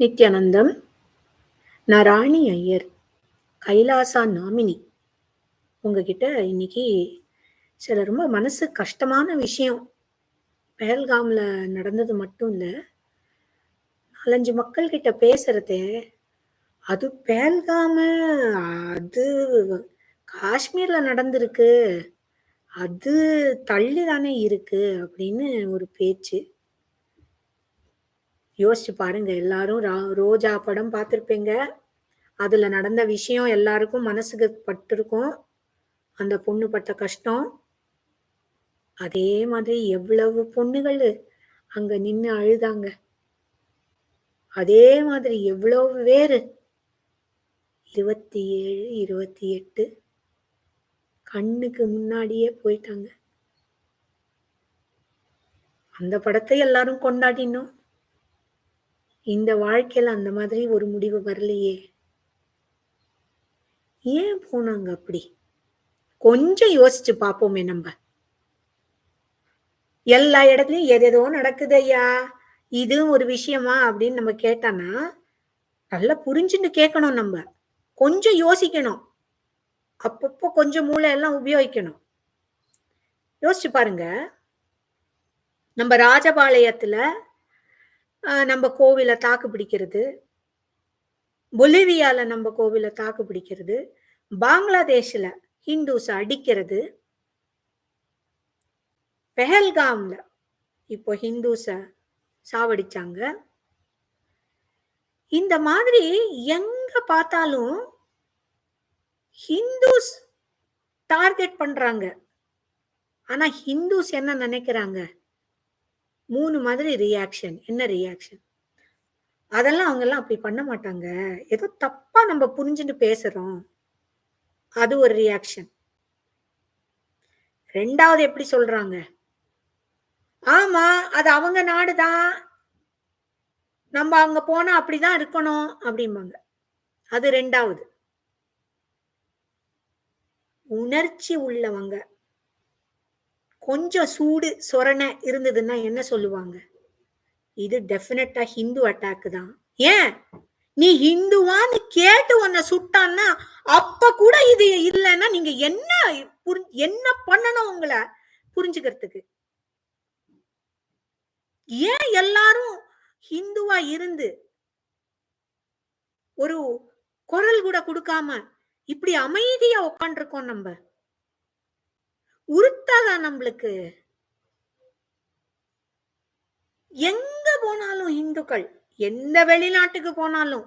நித்யானந்தம் நான் ராணி ஐயர் கைலாசா நாமினி. உங்ககிட்ட இன்னைக்கு சில ரொம்ப மனசு கஷ்டமான விஷயம். பெஹல்காம்ல நடந்தது மட்டும் இல்லை நாலஞ்சு மக்கள் கிட்ட பேசுறது அது பேல்காம அது காஷ்மீர்ல நடந்திருக்கு அது தள்ளி தானே இருக்கு அப்படின்னு ஒரு பேச்சு. யோசிச்சு பாருங்க. எல்லாரும் ரோஜா படம் பார்த்துருப்பீங்க. அதுல நடந்த விஷயம் எல்லாருக்கும் மனசுக்கு பட்டிருக்கும். அந்த பொண்ணு பட்ட கஷ்டம். அதே மாதிரி எவ்வளவு பொண்ணுகள் அங்க நின்று அழுதாங்க. அதே மாதிரி எவ்வளவு வேறு இருபத்தி ஏழு இருபத்தி எட்டு கண்ணுக்கு முன்னாடியே போயிட்டாங்க. அந்த படத்தை எல்லாரும் கொண்டாடினோம். இந்த வாழ்க்கையில் அந்த மாதிரி ஒரு முடிவு வரலையே. ஏன் போனாங்க அப்படி? கொஞ்சம் யோசிச்சு பார்ப்போமே நம்ம. எல்லா இடத்துலயும் எதேதோ நடக்குது ஐயா. இதுவும் ஒரு விஷயமா அப்படின்னு நம்ம கேட்டானா நல்லா புரிஞ்சுட்டு கேட்கணும் நம்ம. கொஞ்சம் யோசிக்கணும். அப்பப்போ கொஞ்சம் மூளை எல்லாம் உபயோகிக்கணும். யோசிச்சு பாருங்க. நம்ம ராஜபாளையத்துல நம்ம கோவிலை தாக்கு பிடிக்கிறது. பொலிவியால நம்ம கோவிலை தாக்கு பிடிக்கிறது. பங்களாதேஷ்ல ஹிந்துஸை அடிக்கிறது. பெஹல்காம்ல இப்போ ஹிந்துஸை சாவடிச்சாங்க. இந்த மாதிரி எங்க பார்த்தாலும் ஹிந்துஸ் டார்கெட் பண்றாங்க. ஆனா ஹிந்துஸ் என்ன நினைக்கிறாங்க? மூணு மாதிரி ரியாக்ஷன் என்ன ரியாக்ஷன் அதெல்லாம் அவங்கெல்லாம் அப்படி பண்ண மாட்டாங்க. ஏதோ தப்பா நம்ம புரிஞ்சுட்டு பேசுறோம். அது ஒரு ரியாக்ஷன் ரெண்டாவது எப்படி சொல்றாங்க? ஆமா அது அவங்க நாடுதான். நம்ம அவங்க போனா அப்படிதான் இருக்கணும் அப்படிம்பாங்க. அது ரெண்டாவது. உணர்ச்சி உள்ளவங்க. கொஞ்சம் சூடு சொரணை இருந்ததுன்னா என்ன சொல்லுவாங்க? இது டெஃபினட்டா ஹிந்து அட்டாக்கு தான். ஏன்? நீ ஹிந்துவான்னு கேட்டு உன்னை சுட்டான்னா அப்ப கூட இது இல்லைன்னா நீங்க என்ன என்ன பண்ணணும் உங்களை புரிஞ்சுக்கிறதுக்கு? ஏன் எல்லாரும் ஹிந்துவா இருந்து ஒரு குரல் கூட கொடுக்காம இப்படி அமைதியா உட்காந்துருக்கோம் நம்ம? உறுத்தாதா நம்மளுக்கு. எங்க போனாலும் இந்துக்கள் எந்த வெளிநாட்டுக்கு போனாலும்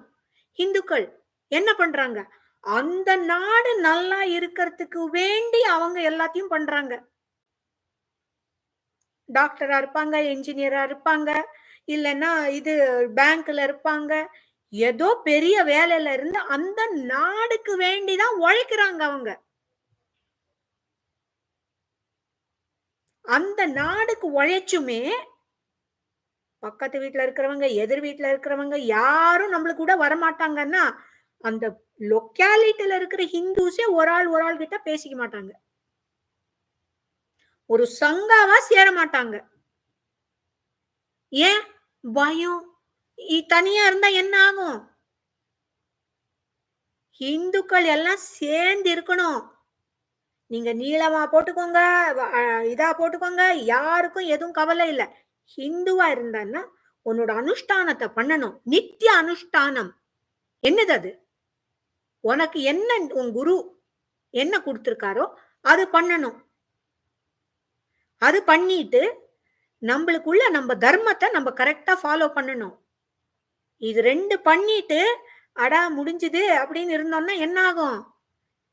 இந்துக்கள் என்ன பண்றாங்க? அந்த நாடு நல்லா இருக்கிறதுக்கு வேண்டி அவங்க எல்லாத்தையும் பண்றாங்க. டாக்டரா இருப்பாங்க என்ஜினியரா இருப்பாங்க இல்லைன்னா இது பேங்க்ல இருப்பாங்க. ஏதோ பெரிய வேலையில இருந்து அந்த நாடுக்கு வேண்டிதான் உழைக்கிறாங்க அவங்க. அந்த நாடுக்கு உழைச்சுமே பக்கத்து வீட்டுல இருக்கிறவங்க எதிர் வீட்டுல இருக்கிறவங்க யாரும் நம்மளுக்கு கூட வரமாட்டாங்கன்னா அந்த லொக்காலிட்டியில இருக்கிற ஹிந்துஸே ஒரு ஆள் ஒரு ஆள் கிட்ட பேசிக்க மாட்டாங்க. ஒரு சங்காவா சேர மாட்டாங்க. ஏன்? பயம். தனியா இருந்தா என்ன ஆகும்? இந்துக்கள் எல்லாம் சேர்ந்து இருக்கணும். நீங்க நீளமா போட்டுக்கோங்க இதா போட்டுக்கோங்க. யாருக்கும் எதுவும் கவலை இல்லை. ஹிந்துவா இருந்தான்னா உன்னோட அனுஷ்டானத்தை பண்ணணும். நித்திய அனுஷ்டானம். என்னது அது? உனக்கு என்ன உன் குரு என்ன கொடுத்துருக்காரோ அது பண்ணணும். அது பண்ணிட்டு நம்மளுக்குள்ள நம்ம தர்மத்தை நம்ம கரெக்டா ஃபாலோ பண்ணணும். இது ரெண்டு பண்ணிட்டு அடா முடிஞ்சுது அப்படின்னு இருந்தோம்னா என்ன ஆகும்?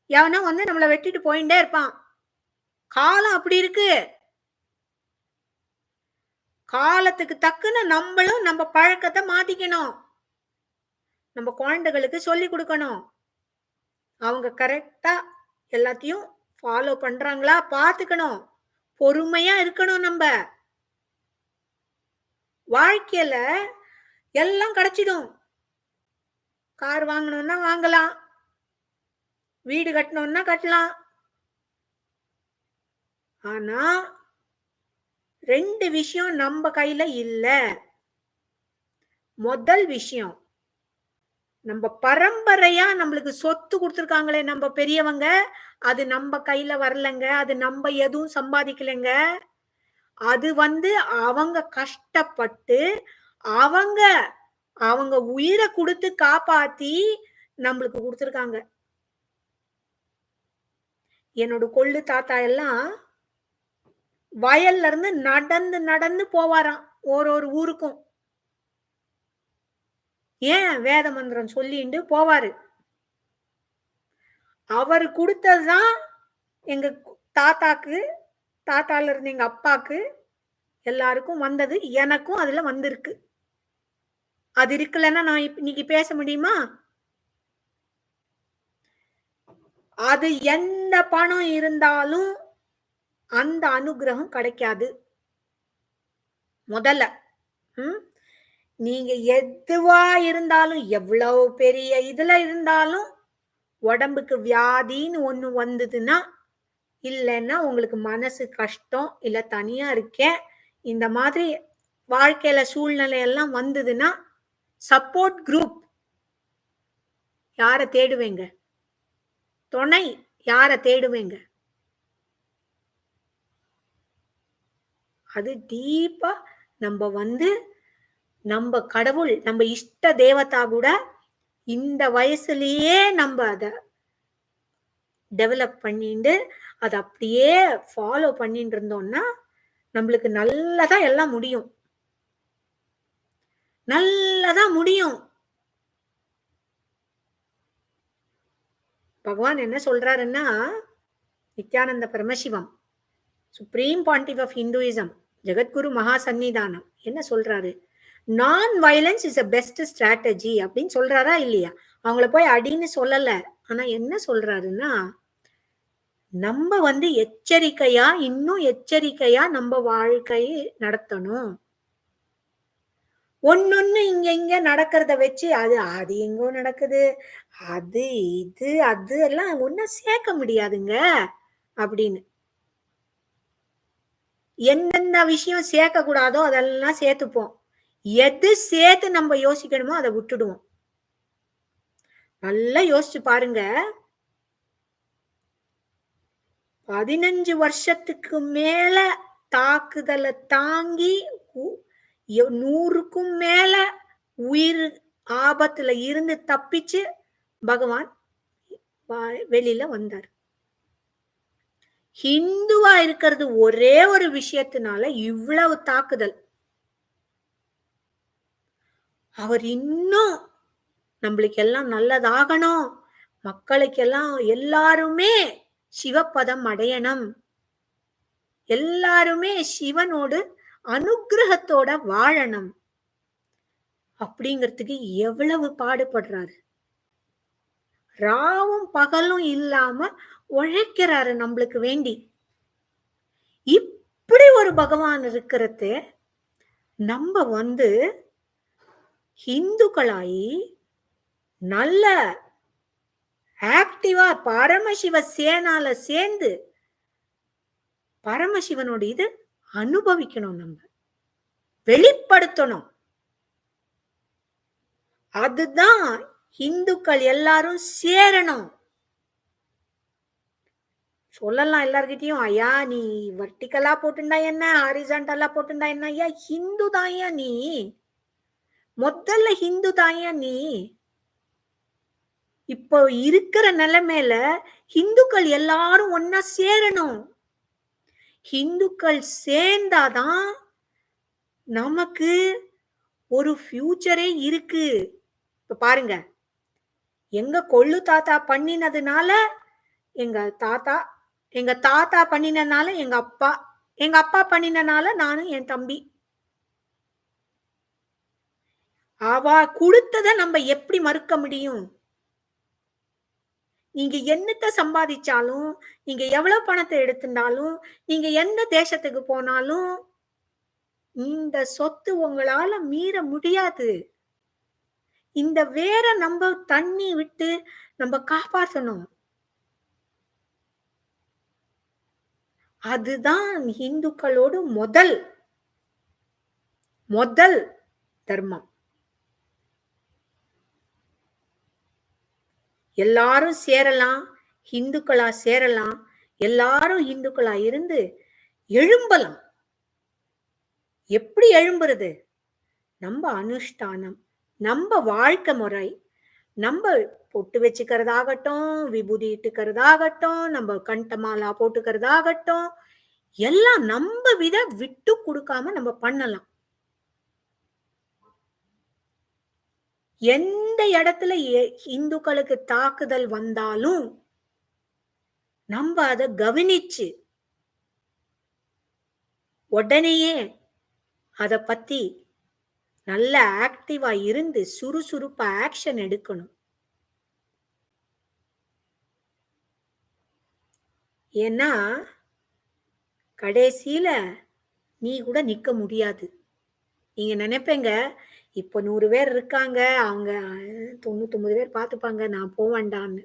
எவனோ வந்து நம்மளை வெட்டிட்டு போயிட்டே இருப்பான். காலம் அப்படி இருக்கு. காலத்துக்கு தக்குன்னு நம்மளும் நம்ம பழக்கத்தை மாத்திக்கணும். நம்ம குழந்தைகளுக்கு சொல்லி கொடுக்கணும். அவங்க கரெக்டா எல்லாத்தையும் ஃபாலோ பண்றாங்களா? பாத்துக்கணும் பொறுமையா இருக்கணும் நம்ம. வாழ்க்கையில எல்லாம் கிடைச்சிடும். கார் வாங்கணும்னா வாங்கலாம். வீடு கட்டணும்னா கட்டலாம். ஆனா ரெண்டு விஷயம் நம்ம கையில இல்ல. முதல் விஷயம் நம்ம பரம்பரையா நம்மளுக்கு சொத்து கொடுத்துருக்காங்களே நம்ம பெரியவங்க அது நம்ம கையில வரலங்க அது நம்ம எதுவும் சம்பாதிக்கலைங்க. அது வந்து அவங்க கஷ்டப்பட்டு அவங்க அவங்க உயிரை கொடுத்து காப்பாத்தி நம்மளுக்கு கொடுத்துருக்காங்க. என்னோட கொள்ளு தாத்தா எல்லாம் வயல்ல இருந்து நடந்து நடந்து போவாராம். ஒரு ஒரு ஊருக்கும். ஏன் வேத மந்திரம் சொல்லிட்டு போவாரு? அவர் கொடுத்ததுதான் எங்க தாத்தாக்கு தாத்தால இருந்து எங்க அப்பாக்கு எல்லாருக்கும் வந்தது. எனக்கும் அதுல வந்திருக்கு. அது இருக்குல்லன்னா நான் இன்னைக்கு பேச முடியுமா? அது எந்த பணம் இருந்தாலும் அந்த அனுகிரகம் கிடைக்காது. முதல்ல ம் நீங்க எதுவா இருந்தாலும் எவ்வளவு பெரிய இதுல இருந்தாலும் உடம்புக்கு வியாதின்னு ஒண்ணு வந்ததுன்னா இல்லைன்னா உங்களுக்கு மனசு கஷ்டம் இல்ல தனியா இருக்கேன் இந்த மாதிரி வாழ்க்கையில சூழ்நிலை எல்லாம் வந்ததுன்னா சப்போர்ட் குரூப் யார தேடுவேங்க? துணை யார தேடுவேங்க? அது டீப்பா நம்ம வந்து நம்ம கடவுள் நம்ம இஷ்ட தேவதா கூட இந்த வயசுலயே நம்ம அத டெவலப் பண்ணிட்டு அதை அப்படியே ஃபாலோ பண்ணிட்டு இருந்தோம்னா நம்மளுக்கு நல்லதா எல்லாம் முடியும். நல்லதா முடியும். பகவான் என்ன சொல்றாருன்னா Nithyananda Paramashivam supreme pontiff of Hinduism Jagadguru Maha Sannidhanam என்ன சொல்றாரு? Non violence is a best strategy அப்படின்னு சொல்றாரா இல்லையா? அவங்கள போய் அடின்னு சொல்லல. ஆனா என்ன சொல்றாருன்னா நம்ம வந்து எச்சரிக்கையா இன்னும் எச்சரிக்கையா நம்ம வாழ்க்கையை நடத்தணும். ஒன்னொன்னு இங்க இங்க நடக்கிறத வச்சு அது அது எங்கோ நடக்குது. அது இது அது எல்லாம் ஒன்னும் சேர்க்க முடியாதுங்க. அப்படின்னு. எந்தெந்த விஷயம் சேர்க்க கூடாதோ அதெல்லாம் சேர்த்துப்போம். எது சேர்த்து நம்ம யோசிக்கணுமோ அதை விட்டுடுவோம். நல்லா யோசிச்சு பாருங்க. பதினஞ்சு வருஷத்துக்கு மேல தாக்குதலை தாங்கி நூறுக்கும் மேல உயிர் ஆபத்துல இருந்து தப்பிச்சு பகவான் வெளியில வந்தார். ஹிந்துவா இருக்கிறது ஒரே ஒரு விஷயத்தினால இவ்வளவு தாக்குதல். அவர் இன்னும் நம்மளுக்கு எல்லாம் நல்லதாகணும். மக்களுக்கெல்லாம் எல்லாருமே சிவப்பதம் அடையணும். எல்லாருமே சிவனோடு அனுகிரகத்தோட வாழணும். அப்படிங்கிறதுக்கு எவ்வளவு பாடுபடுறாரு. ராவும் பகலும் இல்லாம உழைக்கிறாரு நம்மளுக்கு வேண்டி. இப்படி ஒரு பகவான் இருக்கிறது நம்ம வந்து ஹிந்துக்களாயி நல்ல ஆக்டிவா பரமசிவ சேனால சேர்ந்து பரமசிவனோட இது அனுபவிக்கணும் நம்ம. வெளிப்படுத்தணும். அதுதான் இந்துக்கள் எல்லாரும் சேரணும். சொல்லலாம் எல்லார்கிட்டயும் ஐயா நீ வர்டிக்கலா போட்டுண்டா என்ன? ஹாரிசான்டலா போட்டுண்டா என்ன? ஐயா ஹிந்து தாயா நீ. முதல்ல ஹிந்து தாயா நீ. இப்போ இருக்கிற நிலைமையில ஹிந்துக்கள் எல்லாரும் ஒன்னா சேரணும். ஹிந்துக்கள் சேர்ந்தாதான் நமக்கு ஒரு ஃபியூச்சரே இருக்கு. இப்ப பாருங்க எங்க கொள்ளு தாத்தா பண்ணினதுனால எங்க தாத்தா எங்க தாத்தா பண்ணினதுனால எங்க அப்பா எங்க அப்பா பண்ணினனால நானும் என் தம்பி. அவ கொடுத்தத நம்ம எப்படி மறுக்க முடியும்? நீங்க என்னத்த சம்பாதிச்சாலும் நீங்க எவ்வளவு பணத்தை எடுத்திருந்தாலும் நீங்க எந்த தேசத்துக்கு போனாலும் இந்த சொத்து உங்களால மீற முடியாது. இந்த வேற நம்ம தண்ணி விட்டு நம்ம காப்பாற்றணும் அதுதான் இந்துக்களோடு முதல் முதல் தர்மம். எல்லாரும் சேரலாம் இந்துக்களா சேரலாம் எல்லாரும் இந்துக்களா இருந்து எழும்பலாம். எப்படி எழும்புறது? நம்ம அனுஷ்டானம். நம்ம வாழ்க்கை முறை நம்ம பொட்டு வச்சுக்கிறதாகட்டும் விபூதி இட்டுக்கிறதாகட்டும் நம்ம கண்டமாலா போட்டுக்கிறதாகட்டும் எல்லாம் நம்ம வித விட்டு கொடுக்காம நம்ம பண்ணலாம். எந்த இடத்துல இந்துக்களுக்கு தாக்குதல் வந்தாலும் நம்ம அதை கவனிச்சு உடனேயே அதை பத்தி நல்ல ஆக்டிவா இருந்து சுறுசுறுப்பா ஆக்ஷன் எடுக்கணும். ஏன்னா கடைசியில நீ கூட நிக்க முடியாது. நீங்க நினைப்பேங்க இப்போ நூறு பேர் இருக்காங்க அவங்க தொண்ணூத்தொன்பது பேர் பார்த்துப்பாங்க நான் போவேண்டான்னு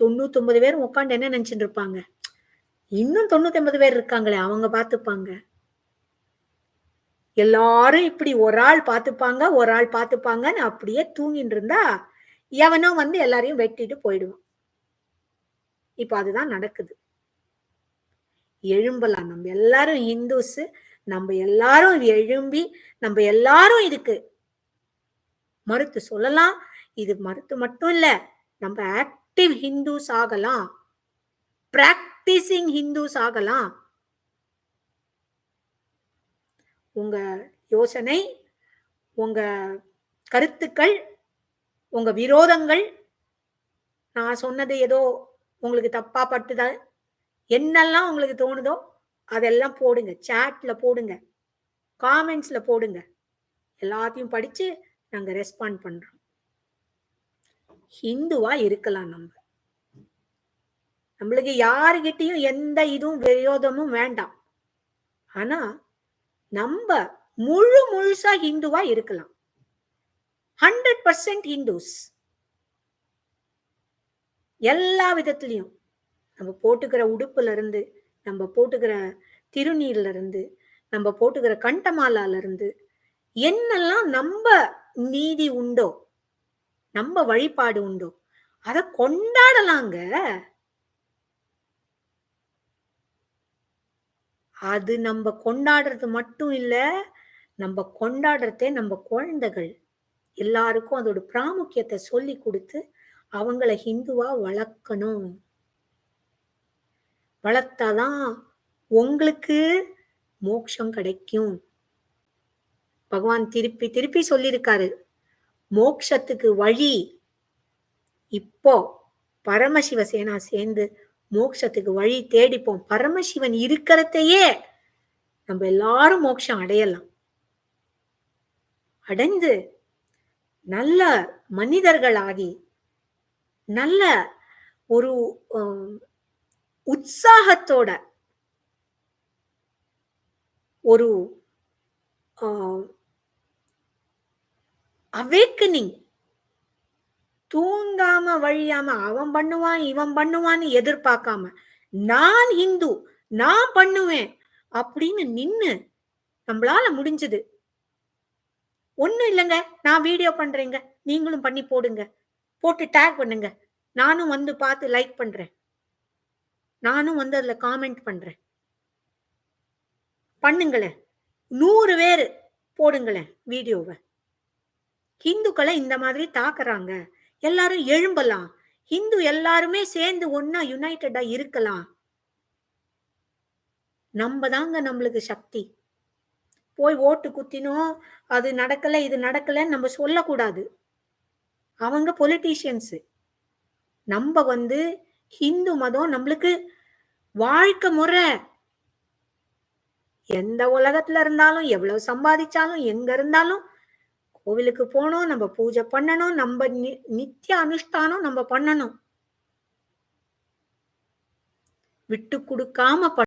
தொண்ணூத்தொன்பது பேர் உட்காந்து என்ன நினைச்சிட்டு இருப்பாங்க? இன்னும் தொண்ணூத்தி ஐம்பது பேர் இருக்காங்களே அவங்க பார்த்துப்பாங்க எல்லாரும் இப்படி ஒரு ஆள் பார்த்துப்பாங்க ஒரு ஆள் பார்த்துப்பாங்கன்னு அப்படியே தூங்கிட்டு இருந்தா எவனோ வந்து எல்லாரையும் வெட்டிட்டு போயிடுவான். இப்ப அதுதான் நடக்குது. எழும்பலாம். நம்ம எல்லாரும் இந்துஸ் நம்ம எல்லாரும் எழும்பி நம்ம எல்லாரும் இதுக்கு மறுத்து சொல்லலாம். இது மறுத்து மட்டும் இல்ல நம்ம ஆக்டிவ் ஹிந்துஸ் ஆகலாம். பிராக்டிசிங் ஹிந்துஸ் ஆகலாம். உங்கள் யோசனை உங்கள் கருத்துக்கள் உங்கள் விரோதங்கள் நான் சொன்னது ஏதோ உங்களுக்கு தப்பாக பட்டுதா என்னெல்லாம் உங்களுக்கு தோணுதோ அதெல்லாம் போடுங்க. சேட்டில் போடுங்க. காமெண்ட்ஸில் போடுங்க. எல்லாத்தையும் படித்து நாங்கள் ரெஸ்பாண்ட் பண்ணுறோம் ஹிந்துவாக இருக்கலாம் நம்ம. நம்மளுக்கு யாருக்கிட்டையும் எந்த இதுவும் விரோதமும் வேண்டாம். ஆனால் நம்ம முழு முழுசா ஹிந்துவா இருக்கலாம். ஹண்ட்ரட் பர்சன்ட் ஹிந்துஸ் எல்லா விதத்துலையும். நம்ம போட்டுக்கிற உடுப்புல இருந்து நம்ம போட்டுக்கிற திருநீர்ல இருந்து நம்ம போட்டுக்கிற கண்டமாலால இருந்து என்னெல்லாம் நம்ம நீதி உண்டோ நம்ம வழிபாடு உண்டோ அதை கொண்டாடலாங்க. அது நம்ம கொண்டாடுறது மட்டும் இல்லை நம்ம கொண்டாடுறதே நம்ம குழந்தைகள். எல்லாருக்கும் அதோட பிராமுக்கியத்தை சொல்லி கொடுத்து அவங்கள ஹிந்துவா வளர்க்கணும். வளர்த்தாதான் உங்களுக்கு மோட்சம் கிடைக்கும். பகவான் திருப்பி திருப்பி சொல்லியிருக்காரு. மோக்ஷத்துக்கு வழி இப்போ பரமசிவசேனா சேர்ந்து மோட்சத்துக்கு வழி தேடிப்போம். பரமசிவன் இருக்கிறதையே நம்ம எல்லாரும் மோட்சம் அடையலாம். அடைந்து நல்ல மனிதர்களாகி நல்ல ஒரு உற்சாகத்தோட ஒரு அவேக்கனிங் தூங்காம வழியாம அவன் பண்ணுவான் இவன் பண்ணுவான்னு எதிர்பார்க்காம நான் இந்து நான் பண்ணுவேன் அப்படின்னு நின்னு நம்மளால முடிஞ்சது. ஒன்றும் இல்லைங்க நான் வீடியோ பண்றேங்க நீங்களும் பண்ணி போடுங்க போட்டு டேக் பண்ணுங்க நானும் வந்து பார்த்து லைக் பண்றேன் நானும் வந்து அதுல காமெண்ட் பண்றேன். பண்ணுங்களேன் நூறு பேர் போடுங்களேன் வீடியோவை. ஹிந்துக்களை இந்த மாதிரி தாக்குறாங்க. எல்லாரும் எழும்பலாம். ஹிந்து எல்லாருமே சேர்ந்து ஒன்னா யுனைடடா இருக்கலாம். நம்ம தாங்க நம்மளுக்கு சக்தி. போய் ஓட்டு குத்தினோம் அது நடக்கல இது நடக்கலன்னு நம்ம சொல்லக்கூடாது. அவங்க பொலிட்டீஷியன்ஸ் நம்ம வந்து ஹிந்து மதம் நம்மளுக்கு வாழ்க்கை முறை. எந்த உலகத்துல இருந்தாலும் எவ்வளவு சம்பாதிச்சாலும் எங்க இருந்தாலும் கோவிலுக்கு போகணும் நம்ம பூஜை பண்ணணும் நம்ம நித்திய அனுஷ்டானம் நம்ம பண்ணணும். விட்டு கொடுக்காம